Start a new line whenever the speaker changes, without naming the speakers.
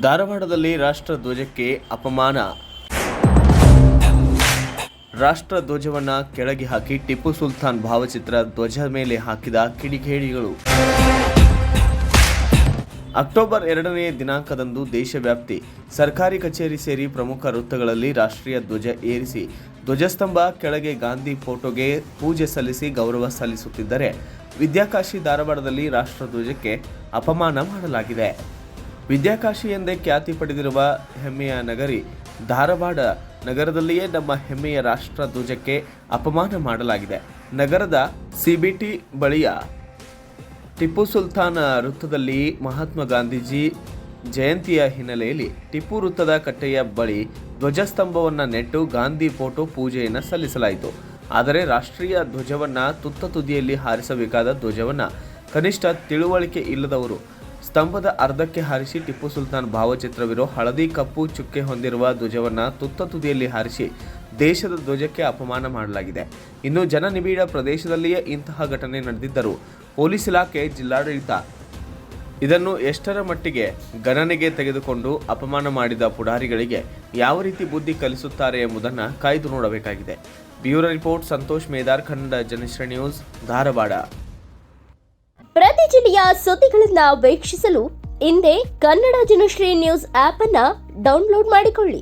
ಧಾರವಾಡದಲ್ಲಿ ರಾಷ್ಟ್ರ ಧ್ವಜಕ್ಕೆ ಅಪಮಾನ. ರಾಷ್ಟ್ರ ಧ್ವಜವನ್ನ ಕೆಳಗೆ ಹಾಕಿ ಟಿಪ್ಪು ಸುಲ್ತಾನ್ ಭಾವಚಿತ್ರ ಧ್ವಜ ಮೇಲೆ ಹಾಕಿದ ಕಿಡಿಗೇಡಿಗಳು. ಅಕ್ಟೋಬರ್ ಎರಡನೇ ದಿನಾಂಕದಂದು ದೇಶವ್ಯಾಪ್ತಿ ಸರ್ಕಾರಿ ಕಚೇರಿ ಸೇರಿ ಪ್ರಮುಖ ವೃತ್ತಗಳಲ್ಲಿ ರಾಷ್ಟ್ರೀಯ ಧ್ವಜ ಏರಿಸಿ, ಧ್ವಜಸ್ತಂಭ ಕೆಳಗೆ ಗಾಂಧಿ ಫೋಟೋಗೆ ಪೂಜೆ ಸಲ್ಲಿಸಿ ಗೌರವ ಸಲ್ಲಿಸುತ್ತಿದ್ದರೆ, ವಿದ್ಯಾಕಾಶಿ ಧಾರವಾಡದಲ್ಲಿ ರಾಷ್ಟ್ರ ಧ್ವಜಕ್ಕೆ ಅಪಮಾನ ಮಾಡಲಾಗಿದೆ. ವಿದ್ಯಾಕಾಶಿ ಎಂದೇ ಖ್ಯಾತಿ ಪಡೆದಿರುವ ಹೆಮ್ಮೆಯ ನಗರಿ ಧಾರವಾಡ ನಗರದಲ್ಲಿಯೇ ನಮ್ಮ ಹೆಮ್ಮೆಯ ರಾಷ್ಟ್ರ ಧ್ವಜಕ್ಕೆ ಅಪಮಾನ ಮಾಡಲಾಗಿದೆ. ನಗರದ ಸಿಬಿಟಿ ಬಳಿಯ ಟಿಪ್ಪು ಸುಲ್ತಾನ ವೃತ್ತದಲ್ಲಿ ಮಹಾತ್ಮ ಗಾಂಧೀಜಿ ಜಯಂತಿಯ ಹಿನ್ನೆಲೆಯಲ್ಲಿ ಟಿಪ್ಪು ವೃತ್ತದ ಕಟ್ಟೆಯ ಬಳಿ ಧ್ವಜಸ್ತಂಭವನ್ನು ನೆಟ್ಟು ಗಾಂಧಿ ಫೋಟೋ ಪೂಜೆಯನ್ನು ಸಲ್ಲಿಸಲಾಯಿತು. ಆದರೆ ರಾಷ್ಟ್ರೀಯ ಧ್ವಜವನ್ನು ತುತ್ತ ತುದಿಯಲ್ಲಿ ಹಾರಿಸಬೇಕಾದ ಧ್ವಜವನ್ನು ಕನಿಷ್ಠ ತಿಳುವಳಿಕೆ ಇಲ್ಲದವರು ಸ್ತಂಭದ ಅರ್ಧಕ್ಕೆ ಹಾರಿಸಿ ಟಿಪ್ಪು ಸುಲ್ತಾನ್ ಭಾವಚಿತ್ರವಿರೋ ಹಳದಿ ಕಪ್ಪು ಚುಕ್ಕೆ ಹೊಂದಿರುವ ಧ್ವಜವನ್ನ ತುತ್ತ ತುದಿಯಲ್ಲಿ ಹಾರಿಸಿ ದೇಶದ ಧ್ವಜಕ್ಕೆ ಅಪಮಾನ ಮಾಡಲಾಗಿದೆ. ಇನ್ನು ಜನನಿಬಿಡ ಪ್ರದೇಶದಲ್ಲಿಯೇ ಇಂತಹ ಘಟನೆ ನಡೆದಿದ್ದರೂ ಪೊಲೀಸ್ ಇಲಾಖೆ ಜಿಲ್ಲಾಡಳಿತ ಇದನ್ನು ಎಷ್ಟರ ಮಟ್ಟಿಗೆ ಗಣನೆಗೆ ತೆಗೆದುಕೊಂಡು ಅಪಮಾನ ಮಾಡಿದ ಪುಡಾರಿಗಳಿಗೆ ಯಾವ ರೀತಿ ಬುದ್ಧಿ ಕಲಿಸುತ್ತಾರೆ ಎಂಬುದನ್ನು ಕಾಯ್ದು ನೋಡಬೇಕಾಗಿದೆ. Bureau report Santosh Medar, Kannada Janashree news, Dharwad.
ಜಿಲ್ಲೆಯ ಸುದ್ದಿಗಳನ್ನ ವೀಕ್ಷಿಸಲು ಹಿಂದೆ ಕನ್ನಡ ಜನಶ್ರೀ ನ್ಯೂಸ್ ಆಪ್ ಅನ್ನ ಡೌನ್ಲೋಡ್ ಮಾಡಿಕೊಳ್ಳಿ.